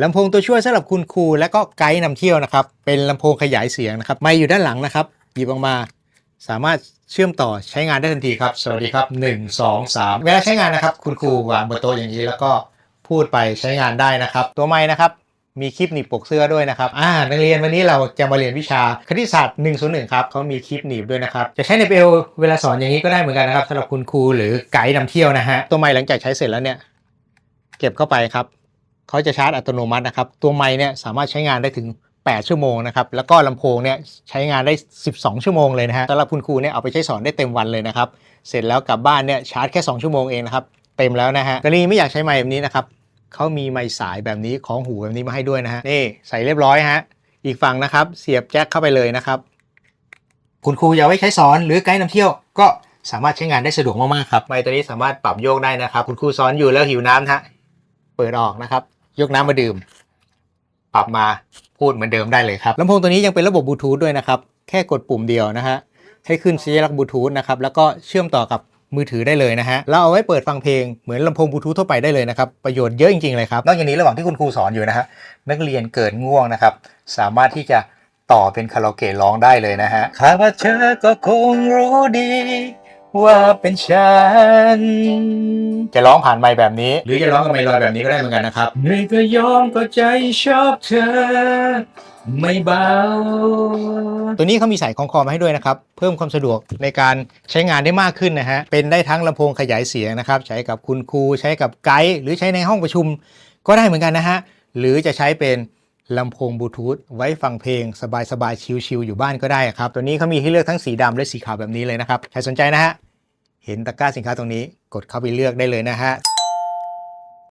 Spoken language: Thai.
ลำโพงตัวช่วยสำหรับคุณครูและก็ไกด์นำเที่ยวนะครับ เป็นลำโพงขยายเสียงนะครับไม่อยู่ด้านหลังนะครับหยิบออกมา สามารถเชื่อมต่อใช้งานได้ทันทีครับ สวัสดีครับ 1 2 3 เวลาใช้งานนะครับ คุณครูวางบนโต๊ะอย่างนี้แล้วก็พูดไปใช้งานได้นะครับ ตัวไม้นะครับ มีคลิปหนีบปกเสื้อด้วยนะครับอ่านักเรียนวันนี้เราจะมาเรียนวิชาคณิตศาสตร์101ครับเขามีคลิปหนีบด้วยนะครับ จะใช้ในเบลเวลาสอนอย่างนี้ก็ได้เหมือนกันนะครับสำหรับคุณครูหรือไกด์นำเที่ยวนะฮะตัวไม้หลังจากใช้เสร็จแล้วเนี่ย เก็บเข้าไปครับ เขาจะชาร์จอัตโนมัตินะครับ ตัวไม้เนี่ยสามารถใช้งานได้ถึง 8 ชั่วโมงนะครับ แล้วก็ลำโพงเนี่ยใช้งานได้ 12 ชั่วโมงเลยนะฮะสำหรับคุณครูเนี่ยเอาไปใช้สอนได้เต็มวันเลยนะครับ เสร็จแล้วกลับบ้านเนี่ยชาร์จแค่ 2 ชั่วโมงเองนะครับ เต็มแล้วนะฮะกรณีไม่อยากใช้ไม้แบบนี้นะครับเขามีไม้สายแบบนี้ของหูแบบนี้มาให้ด้วยนะฮะ นี่ใส่เรียบร้อยฮะ อีกฝั่งนะครับเสียบแจ็คเข้าไปเลยนะครับ คุณครูอยากไว้ใช้สอนหรือไกด์นำเที่ยวก็สามารถใช้งานได้สะดวกมากๆครับไม้ตัวนี้สามารถปรับโยกได้นะครับ คุณครูสอนอยู่แล้วหิวน้ำฮะ เปิดออกนะครับ ยกน้ำมาดื่ม ปรับมาพูดเหมือนเดิมได้เลยครับลำโพงตัวนี้ยังเป็นระบบบลูทูธด้วยนะครับ แค่กดปุ่มเดียวนะฮะให้ขึ้นสัญลักษณ์บลูทูธนะครับแล้วก็เชื่อมต่อกับมือถือได้เลยนะฮะเราเอาไว้เปิดฟังเพลงเหมือนลำโพงบลูทูธทั่วไปได้เลยนะครับ ประโยชน์เยอะจริงๆเลยครับ นอกจากนี้ระหว่างที่คุณครูสอนอยู่นะฮะนักเรียนเกิดง่วงนะครับ สามารถที่จะต่อเป็นคาราโอเกะร้องได้เลยนะฮะข้าพเธอก็คงรู้ดี ว่าเป็นฉัน จะร้องผ่านไมค์แบบนี้ หรือจะร้องกับไมค์ลอยแบบนี้ก็ได้เหมือนกันนะครับเหนื่อยก็ยอมก็ใจชอบเธอ ไม่เบา ตัวนี้เขามีสายคล้องคอมาให้ด้วยนะครับ เพิ่มความสะดวกในการใช้งานได้มากขึ้นนะฮะ เป็นได้ทั้งลำโพงขยายเสียงนะครับ ใช้กับคุณครู ใช้กับไกด์ หรือใช้ในห้องประชุมก็ได้เหมือนกันนะฮะ หรือจะใช้เป็น ลำโพงบลูทูธไว้ฟังเพลงสบายๆ ชิลๆ อยู่บ้านก็ได้ครับ ตัวนี้เขามีให้เลือกทั้งสีดำและสีขาวแบบนี้เลยนะครับ ใครสนใจนะฮะ เห็นตะกร้าสินค้าตรงนี้ กดเข้าไปเลือกได้เลยนะฮะ